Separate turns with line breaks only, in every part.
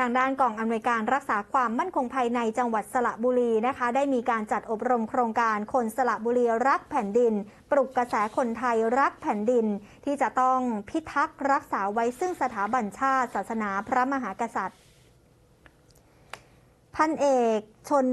ทางด้านกองอำนวยการรักษาความมั่นคงภายในจังหวัดสระบุรีนะคะ ได้มีการจัดอบรมโครงการคนสระบุรีรักแผ่นดิน ปลุกกระแสคนไทยรักแผ่นดิน ที่จะต้องพิทักษ์รักษาไว้ซึ่งสถาบันชาติ ศาสนาพระมหากษัตริย์ พันเอกชน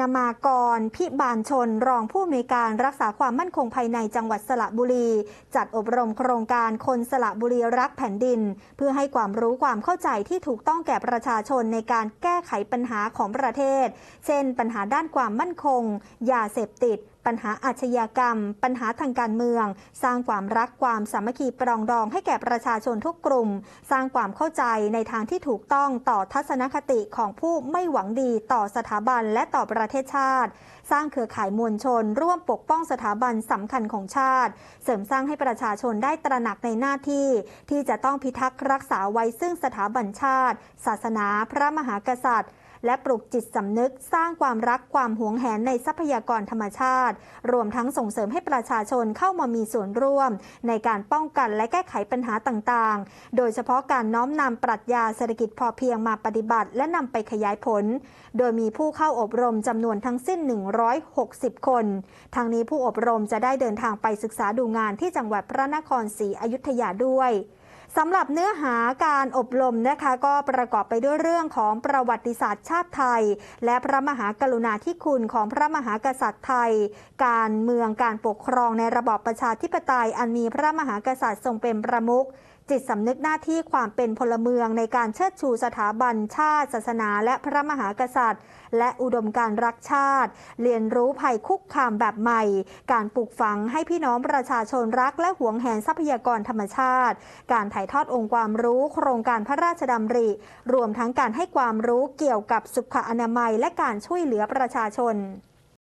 นามากร พิบาลชน รองผู้อำนวยการรักษาความมั่นคงภายในจังหวัดสระบุรี จัดอบรมโครงการคนสระบุรีรักแผ่นดิน เพื่อให้ความรู้ความเข้าใจที่ถูกต้องแก่ประชาชนในการแก้ไขปัญหาของประเทศ เช่น ปัญหาด้านความมั่นคง ยาเสพติด ปัญหาอาชญากรรม ปัญหาทางการเมือง สร้างความรักความสามัคคีปรองดองให้แก่ประชาชนทุกกลุ่ม สร้างความเข้าใจในทางที่ถูกต้องต่อทัศนคติของผู้ไม่หวังดีต่อสถาบันและต่อประเทศชาติ สร้างเครือข่ายมวลชน ร่วมปกป้องสถาบันสำคัญของชาติ เสริมสร้างให้ประชาชนได้ตระหนักในหน้าที่ ที่จะต้องพิทักษ์รักษาไว้ซึ่งสถาบันชาติ ศาสนา พระมหากษัตริย์ และปลุกจิตสำนึกสร้างความรักความหวงแหนในทรัพยากรธรรมชาติ รวมทั้งส่งเสริมให้ประชาชนเข้ามามีส่วนร่วม ในการป้องกันและแก้ไขปัญหาต่างๆ โดยเฉพาะการน้อมนำปรัชญาเศรษฐกิจพอเพียงมาปฏิบัติ และนำไปขยายผล โดยมีผู้เข้าอบรมจำนวนทั้งสิ้น 160 คน ทางนี้ผู้อบรมจะได้เดินทางไปศึกษาดูงานที่จังหวัดพระนครศรีอยุธยาด้วย สำหรับเนื้อหาการอบรมนะคะก็ประกอบไปด้วยเรื่องของประวัติศาสตร์ชาติไทย และพระมหากรุณาธิคุณของพระมหากษัตริย์ไทย การเมืองการปกครองในระบอบประชาธิปไตยอันมีพระมหากษัตริย์ทรงเป็นประมุข จิตสำนึกหน้าที่ความเป็นพลเมืองในการเชิดชูสถาบันชาติ ศาสนา และพระมหากษัตริย์ และอุดมการรักชาติ เรียนรู้ภัยคุกคามแบบใหม่ การปลูกฝังให้พี่น้องประชาชนรักและหวงแหนทรัพยากรธรรมชาติ การถ่ายทอดองค์ความรู้โครงการพระราชดำริ รวมทั้งการให้ความรู้เกี่ยวกับสุขอนามัย และการช่วยเหลือประชาชน